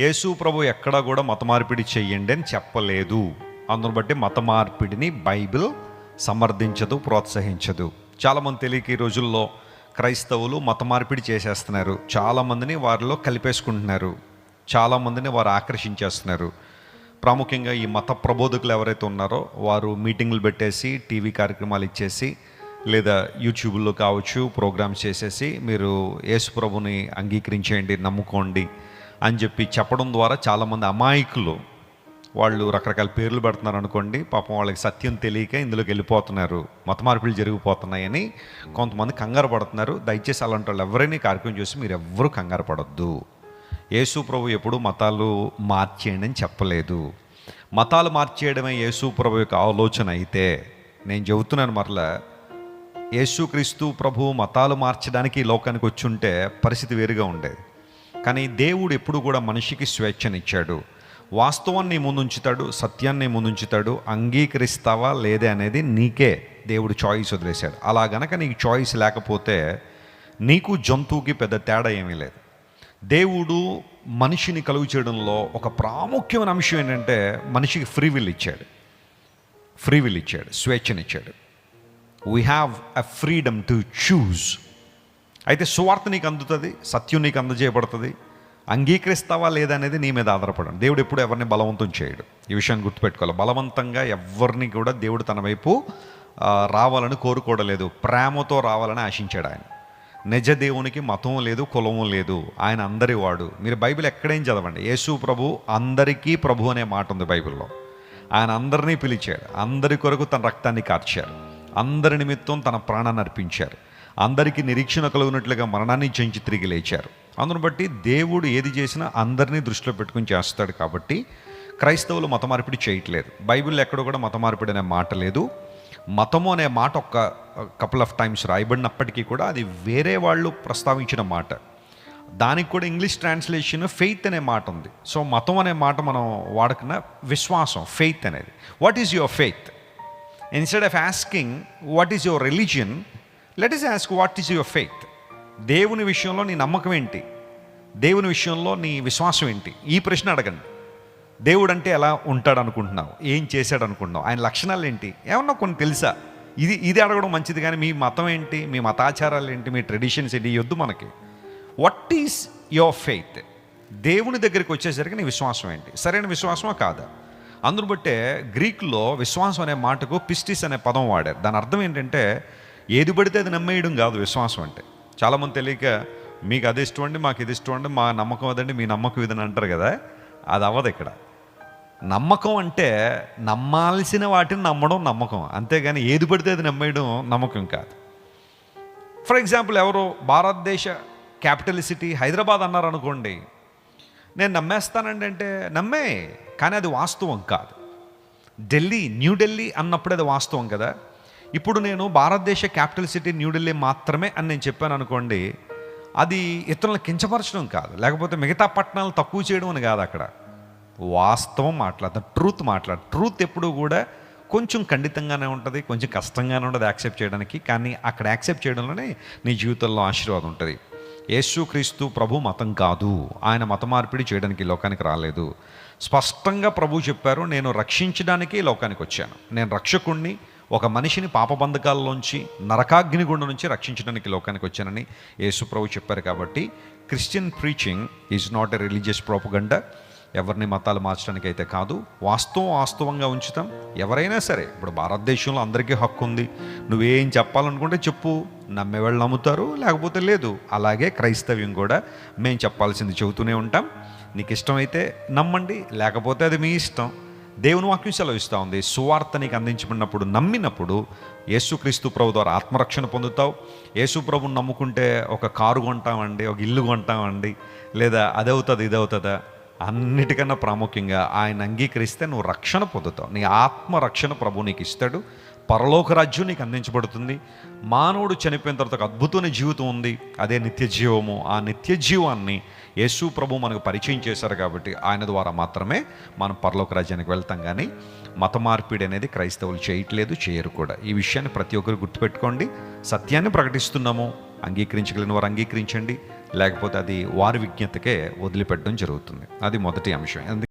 యేసు ప్రభు ఎక్కడా కూడా మత మార్పిడి చెయ్యండి అని చెప్పలేదు. అందును బట్టి మత మార్పిడిని బైబిల్ సమర్థించదు ప్రోత్సహించదు. చాలామంది తెలియక ఈ రోజుల్లో క్రైస్తవులు మత మార్పిడి చేసేస్తున్నారు. చాలామందిని వారిలో కలిపేసుకుంటున్నారు. చాలామందిని వారు ఆకర్షించేస్తున్నారు. ప్రాముఖ్యంగా ఈ మత ప్రబోధకులు ఎవరైతే ఉన్నారో వారు మీటింగులు పెట్టేసి టీవీ కార్యక్రమాలు ఇచ్చేసి లేదా యూట్యూబ్లో కావచ్చు ప్రోగ్రామ్స్ చేసేసి మీరు యేసు ప్రభుని అంగీకరించేయండి నమ్ముకోండి. అని చెప్పి చెప్పడం ద్వారా చాలామంది అమాయకులు వాళ్ళు రకరకాల పేర్లు పెడుతున్నారు అనుకోండి పాపం వాళ్ళకి సత్యం తెలియక ఇందులోకి వెళ్ళిపోతున్నారు మత మార్పులు జరిగిపోతున్నాయని కొంతమంది కంగారు పడుతున్నారు. దయచేసి అలాంటి వాళ్ళు ఎవరైనా కార్యక్రమం చూసి మీరు ఎవ్వరూ కంగారు పడొద్దు. యేసు ప్రభు ఎప్పుడు మతాలు మార్చేయండి అని చెప్పలేదు. మతాలు మార్చేయడమే యేసు ప్రభు యొక్క ఆలోచన అయితే నేను చెబుతున్నాను మరలా యేసుక్రీస్తు ప్రభు మతాలు మార్చడానికి లోకానికి వచ్చి ఉంటే పరిస్థితి వేరుగా ఉండేది. కానీ దేవుడు ఎప్పుడు కూడా మనిషికి స్వేచ్ఛనిచ్చాడు. వాస్తవాన్ని ముందుంచుతాడు ముందు ఉంచుతాడు సత్యాన్ని ముందుంచుతాడు ముందు ఉంచుతాడు అంగీకరిస్తావా లేదే అనేది నీకే దేవుడు చాయిస్ వదిలేశాడు. అలా గనక నీకు చాయిస్ లేకపోతే నీకు జంతువుకి పెద్ద తేడా ఏమీ లేదు. దేవుడు మనిషిని కలుగు చేయడంలో ఒక ప్రాముఖ్యమైన అంశం ఏంటంటే మనిషికి ఫ్రీ విల్ ఇచ్చాడు. ఫ్రీ విల్ ఇచ్చాడు స్వేచ్ఛనిచ్చాడు. We have a freedom to choose అయితే సువార్త నీకు అందుతుంది సత్యం నీకు అందజేయబడుతుంది అంగీకరిస్తావా లేదా అనేది నీ మీద ఆధారపడండి. దేవుడు ఎప్పుడు ఎవరిని బలవంతం చేయడు. ఈ విషయాన్ని గుర్తుపెట్టుకోవాలి. బలవంతంగా ఎవరిని కూడా దేవుడు తన వైపు రావాలని కోరుకోవడలేదు ప్రేమతో రావాలని ఆశించాడు ఆయన. నిజ దేవునికి మతం లేదు కులము లేదు. ఆయన అందరి వాడు. మీరు బైబిల్ ఎక్కడేం చదవండి. యేసు ప్రభు అందరికీ ప్రభు అనే మాట ఉంది బైబిల్లో. ఆయన అందరినీ పిలిచాడు. అందరి కొరకు తన రక్తాన్ని కార్చారు. అందరి నిమిత్తం తన ప్రాణాన్ని అర్పించారు. అందరికీ నిరీక్షణ కలుగునట్లుగా మరణాన్ని చెంచి తిరిగి లేచారు. అందును బట్టి దేవుడు ఏది చేసినా అందరినీ దృష్టిలో పెట్టుకుని చేస్తాడు కాబట్టి క్రైస్తవులు మత మార్పిడి చేయట్లేదు. బైబిల్ ఎక్కడ కూడా మత మార్పిడి అనే మాట లేదు. మతము అనే మాట ఒక్క కపుల్ ఆఫ్ టైమ్స్ రాయబడినప్పటికీ కూడా అది వేరే వాళ్ళు ప్రస్తావించిన మాట. దానికి కూడా ఇంగ్లీష్ ట్రాన్స్లేషన్ ఫెయిత్ అనే మాట ఉంది. సో మతం అనే మాట మనం వాడుకున్న విశ్వాసం ఫెయిత్ అనేది. What is your faith instead of asking what is your religion let us ask what is your faith దేవుని విషయంలో నీ నమ్మకం ఏంటి? దేవుని విషయంలో నీ విశ్వాసం ఏంటి? ఈ ప్రశ్న అడగండి. దేవుడు అంటే ఎలా ఉంటాడు అనుకుంటున్నావు ఏం చేశాడు అనుకుంటున్నావు ఆయన లక్షణాలు ఏంటి? ఏమన్నా కొన్ని తెలుసా? ఇది ఇది అడగడం మంచిది కానీ మీ మతం ఏంటి? మీ మతాచారాలు ఏంటి? మీ ట్రెడిషన్స్ ఏంటి? ఇవి వద్దు మనకి. వాట్ ఈస్ యువర్ ఫెయిత్ దేవుని దగ్గరికి వచ్చేసరికి నీ విశ్వాసం ఏంటి? సరైన విశ్వాసమా కాదా? అందును బట్టే గ్రీకులో విశ్వాసం అనే మాటకు పిస్టిస్ అనే పదం వాడారు. దాని అర్థం ఏంటంటే ఏది పడితే అది నమ్మేయడం కాదు విశ్వాసం అంటే. చాలామంది తెలియక మీకు అది ఇష్టం అండి మాకు ఇది ఇష్టం అండి మా నమ్మకం అదండి మీ నమ్మకం ఇదని అంటారు కదా. అది అవ్వదు ఇక్కడ. నమ్మకం అంటే నమ్మాల్సిన వాటిని నమ్మడం నమ్మకం. అంతేగాని ఏది పడితే అది నమ్మేయడం నమ్మకం కాదు. ఫర్ ఎగ్జాంపుల్ ఎవరు భారతదేశ క్యాపిటల్ సిటీ హైదరాబాద్ అన్నారు అనుకోండి నేను నమ్మేస్తానండి అంటే నమ్మే కానీ అది వాస్తవం కాదు. ఢిల్లీ న్యూఢిల్లీ అన్నప్పుడు అది వాస్తవం కదా. ఇప్పుడు నేను భారతదేశ క్యాపిటల్ సిటీ న్యూఢిల్లీ మాత్రమే అని నేను చెప్పాను అనుకోండి అది ఇతరులను కించపరచడం కాదు. లేకపోతే మిగతా పట్టణాలు తక్కువ చేయడం అని కాదు అక్కడ. వాస్తవం మాట్లాడతాం ట్రూత్ మాట్లాడు. ట్రూత్ ఎప్పుడు కూడా కొంచెం ఖండితంగానే ఉంటుంది కొంచెం కష్టంగానే ఉంటుంది యాక్సెప్ట్ చేయడానికి. కానీ అక్కడ యాక్సెప్ట్ చేయడంలోనే నీ జీవితంలో ఆశీర్వాదం ఉంటుంది. యేసుక్రీస్తు ప్రభు మతం కాదు. ఆయన మత మార్పిడి చేయడానికి లోకానికి రాలేదు. స్పష్టంగా ప్రభు చెప్పారు నేను రక్షించడానికి లోకానికి వచ్చాను. నేను రక్షకుణ్ణి ఒక మనిషిని పాపబంధకాల్లోంచి నరకాగ్నిగుండ నుంచి రక్షించడానికి లోకానికి వచ్చానని యేసుప్రభు చెప్పారు కాబట్టి Christian preaching is not a religious propaganda. ఎవరిని మతాలు మార్చడానికి అయితే కాదు వాస్తవం వాస్తవంగా ఉంచుతాం. ఎవరైనా సరే ఇప్పుడు భారతదేశంలో అందరికీ హక్కు ఉంది. నువ్వేం చెప్పాలనుకుంటే చెప్పు. నమ్మేవాళ్ళు నమ్ముతారు లేకపోతే లేదు. అలాగే క్రైస్తవ్యం కూడా మేము చెప్పాల్సింది చెబుతూనే ఉంటాం. నీకు ఇష్టమైతే నమ్మండి లేకపోతే అది మీ ఇష్టం. దేవుని వాక్యం సెలవిస్తూ ఉంది. సువార్త నీకు అందించబడినప్పుడు నమ్మినప్పుడు యేసుక్రీస్తు ప్రభు ద్వారా ఆత్మరక్షణ పొందుతావు. యేసు ప్రభుని నమ్ముకుంటే ఒక కారు కొంటామండి ఒక ఇల్లు కొంటామండి లేదా అదవుతుంది ఇదవుతుందా? అన్నిటికన్నా ప్రాముఖ్యంగా ఆయన అంగీకరిస్తే నువ్వు రక్షణ పొందుతావు. నీ ఆత్మరక్షణ ప్రభు నీకు ఇస్తాడు. పరలోక రాజ్యం నీకు అందించబడుతుంది. మానవుడు చనిపోయిన తర్వాత ఒక అద్భుతమైన జీవితం ఉంది. అదే నిత్య జీవము ఆ నిత్య జీవాన్ని యేసు ప్రభు మనకు పరిచయం చేశారు కాబట్టి ఆయన ద్వారా మాత్రమే మనం పరలోక రాజ్యానికి వెళ్తాం కానీ మత మార్పిడి అనేది క్రైస్తవులు చేయట్లేదు చేయరు కూడా. ఈ విషయాన్ని ప్రతి ఒక్కరు గుర్తుపెట్టుకోండి. సత్యాన్ని ప్రకటిస్తున్నాము. అంగీకరించగలిగిన వారు అంగీకరించండి. లేకపోతే అది వారి విజ్ఞతకే వదిలిపెట్టడం జరుగుతుంది. అది మొదటి అంశం.